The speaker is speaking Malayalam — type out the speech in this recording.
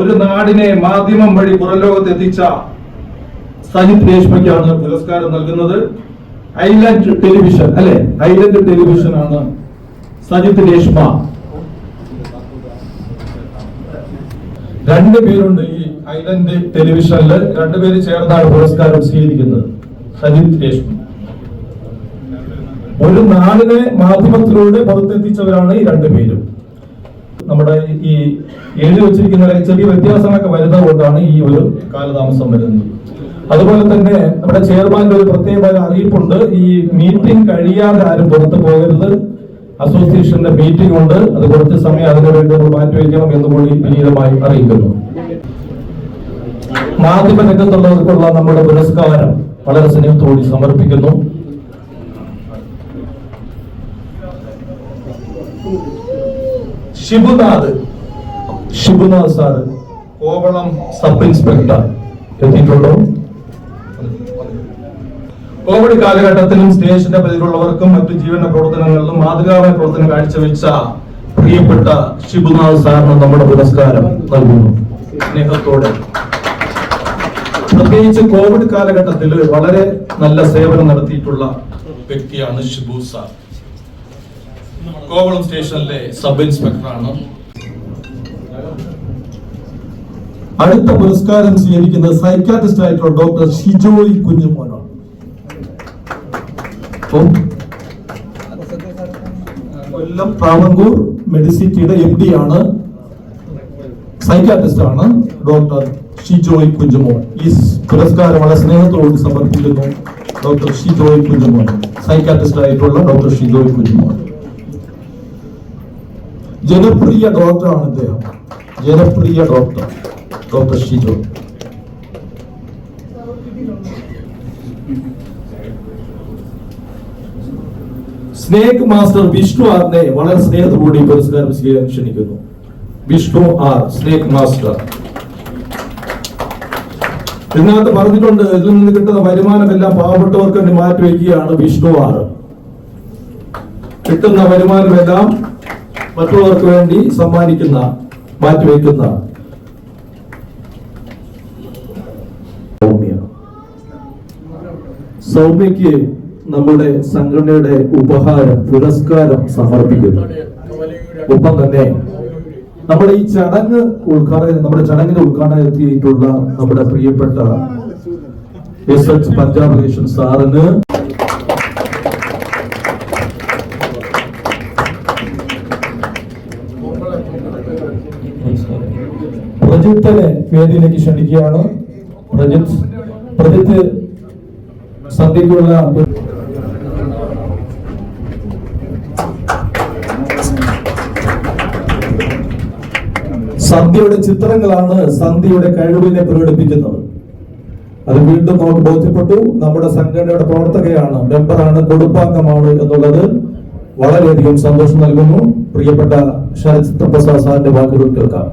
ഒരു നാടിനെ മാധ്യമം വഴി പുറംലോകത്ത് എത്തിച്ച സജിത് രേഷ്മയ്ക്കാണ് പുരസ്കാരം നൽകുന്നത്. ഐലൻഡ് ടെലിവിഷൻ അല്ലെ? ഐലൻഡ് ടെലിവിഷൻ ആണ് സജിത് രേഷ്മ രണ്ട് പേരുണ്ട് ഈ ഐലൻഡ് ടെലിവിഷനിൽ രണ്ടുപേര് ചേർന്നാണ് പുരസ്കാരം സ്വീകരിക്കുന്നത് സജിത് രേഷ്മ ഒരു നാടിനെ മാധ്യമത്തിലൂടെ പുറത്തെത്തിച്ചവരാണ് ഈ രണ്ടുപേരും നമ്മുടെ ഈ എഴുതി വെച്ചിരിക്കുന്ന ചെറിയ വ്യത്യാസങ്ങളൊക്കെ വരുന്നത് കൊണ്ടാണ് ഈ ഒരു കാലതാമസം വരുന്നത്. അതുപോലെ തന്നെ നമ്മുടെ ചെയർമാന്റെ ഒരു പ്രത്യേകമായ അറിയിപ്പുണ്ട്. ഈ മീറ്റിംഗ് കഴിയാതെ ആരും പുറത്തു പോകരുത്. അസോസിയേഷന്റെ മീറ്റിംഗ് ഉണ്ട്. അത് കുറച്ച് സമയം അതിനു വേണ്ടി നമ്മൾ മാറ്റിവെക്കണം എന്ന് കൂടി വിനീതമായി അറിയിക്കുന്നു. മാധ്യമ രംഗത്തുള്ളവർക്കുള്ള നമ്മുടെ പുരസ്കാരം വളരെ സ്നേഹത്തോടി സമർപ്പിക്കുന്നു. Shibunath Shibunath sir. Kovalam sub inspector എത്തിയിട്ടുള്ളൂ covid കാലഘട്ടത്തിലും സ്റ്റേഷന്റെ പരിധിയിലുള്ളവർക്കും മറ്റു ജീവന പ്രവർത്തനങ്ങളിലും മാതൃകാപര പ്രവർത്തനം കാഴ്ചവെച്ച പ്രിയപ്പെട്ട ഷിബുനാഥ് സാറിന് നമ്മുടെ പുരസ്കാരം നൽകുന്നു. സ്നേഹത്തോടെ. പ്രത്യേകിച്ച് കോവിഡ് കാലഘട്ടത്തിൽ വളരെ നല്ല സേവനം നടത്തിയിട്ടുള്ള വ്യക്തിയാണ് ഷിബു സാർ. കോവളം സ്റ്റേഷനിലെ സബ് ഇൻസ്പെക്ടറാണ്. അടുത്ത പുരസ്കാരം സ്വീകരിക്കുന്ന സൈക്കാട്രിസ്റ്റ് ആയിട്ടുള്ള ഡോക്ടർ ഷിജോയ് കുഞ്ഞുമോനാണ്. കൊല്ലം പ്രാവൂർ മെഡിസിറ്റിയുടെ എം ഡി ആണ്. സൈക്കാട്രിസ്റ്റ് ആണ് ഡോക്ടർ ഷിജോയ് കുഞ്ചുമോൻ ഈ പുരസ്കാരം വളരെ സ്നേഹത്തോട് സമർപ്പിക്കുന്നു ഡോക്ടർ ഷിജോയ് കുഞ്ചുമോൻ സൈക്കാട്രിസ്റ്റ് ആയിട്ടുള്ള ഡോക്ടർ ഷിജോയ് കുഞ്ഞുമോൻ. ജനപ്രിയ ഡോക്ടറാണ് അദ്ദേഹം ജനപ്രിയ doctor. Doctor Shijo. Snake master Vishnu ആറിനെ വളരെ സ്നേഹത്തോടെ ഈ പുരസ്കാരം സ്വീകരിക്കാൻ ക്ഷണിക്കുന്നു. Vishnu R snake master. ഇതിനകത്ത് പറഞ്ഞിട്ടുണ്ട് ഇതിൽ നിന്ന് കിട്ടുന്ന വരുമാനമെല്ലാം പാവപ്പെട്ടവർക്ക് മാറ്റി മാറ്റിവെക്കുകയാണ് വിഷ്ണു ആർ കിട്ടുന്ന വരുമാനമെല്ലാം മറ്റുള്ളവർക്ക് വേണ്ടി സമ്മാനിക്കുന്ന മാറ്റിവെക്കുന്ന സൗമ്യ. സൗമ്യക്ക് നമ്മുടെ സംഘടനയുടെ ഉപഹാരം പുരസ്കാരം സമർപ്പിക്കുന്നു. ഒപ്പം തന്നെ നമ്മുടെ ഈ ചടങ്ങ് ഉദ്ഘാടനം നമ്മുടെ ചടങ്ങിന് ഉദ്ഘാടനം എത്തിയിട്ടുള്ള നമ്മുടെ പ്രിയപ്പെട്ട എസ് എച്ച് പഞ്ചാബ് സാറിന് പ്രജിത്തിനെ വേദിയിലേക്ക് ക്ഷണിക്കുകയാണ്. പ്രജിത്ത് പ്രജിത്ത് സദ്യക്കുള്ള സന്ധ്യയുടെ ചിത്രങ്ങളാണ് സന്ധ്യയുടെ കഴിവിനെ പ്രകടിപ്പിക്കുന്നത്. അത് വീണ്ടും നമുക്ക് ബോധ്യപ്പെട്ടു. നമ്മുടെ സംഘടനയുടെ പ്രവർത്തകയാണ് മെമ്പറാണ് കൊടുപ്പാംഗമാണ് എന്നുള്ളത് വളരെയധികം സന്തോഷം നൽകുന്നു. പ്രിയപ്പെട്ട ശരത് പ്രസാദ് സാറിന്റെ വാക്കുകൾ കേൾക്കാം.